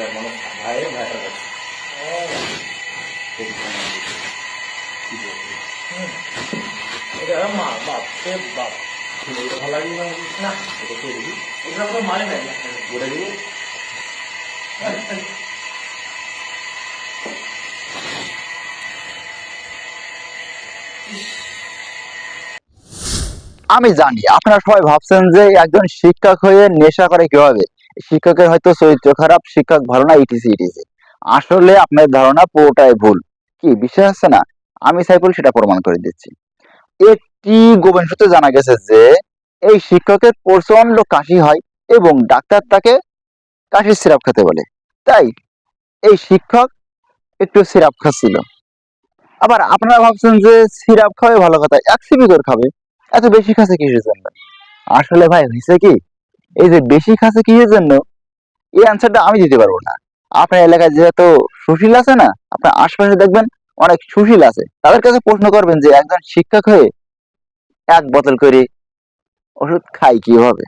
এটা মানে ভাইয়ের ভাইয়ের কাছে কি বলব? এটা মা বাপ সে বাপ এটা ভালো লাগল না? না। এটা খেয়ে দেখি এটা কোনো মানে নাই। ওটা দিব? আমি জানি আপনারা সবাই ভাবছেন যে একজন শিক্ষক হয়ে নেশা করে কীভাবে? শিক্ষকের হয়তো চরিত্র খারাপ শিক্ষক ভালো না ইটিসি ইটিসি আসলে আপনার ধারণা পুরোটাই ভুল। কি বিশ্বাস আছে না? আমি সাইফুল সেটা প্রমাণ করে দিচ্ছি। একটি গোপন সূত্রে জানা গেছে যে, এই শিক্ষকের প্রচণ্ড কাশি হয় এবং ডাক্তার তাকে কাশির সিরাপ খেতে বলে। তাই এই শিক্ষক একটু সিরাপ খাচ্ছিল। আবার আপনারা ভাবছেন যে, সিরাপ খাওয়াই ভালো কথা, এক সিপি করে খাবে। এত বেশি খাচ্ছে কিসের জন্য? আসলে ভাই, হয়েছে কি? এই যে বেশি খাচ্ছে কিসের জন্য? এই আনসারটা আমি দিতে পারব না। আপনার এলাকায় যেহেতু সুশীল আছে না, আপনার আশপাশে দেখবেন অনেক সুশীল আছে। তাদের কাছে প্রশ্ন করবেন যে একজন শিক্ষক হয়ে এক বোতল করে ওষুধ খাই কীভাবে?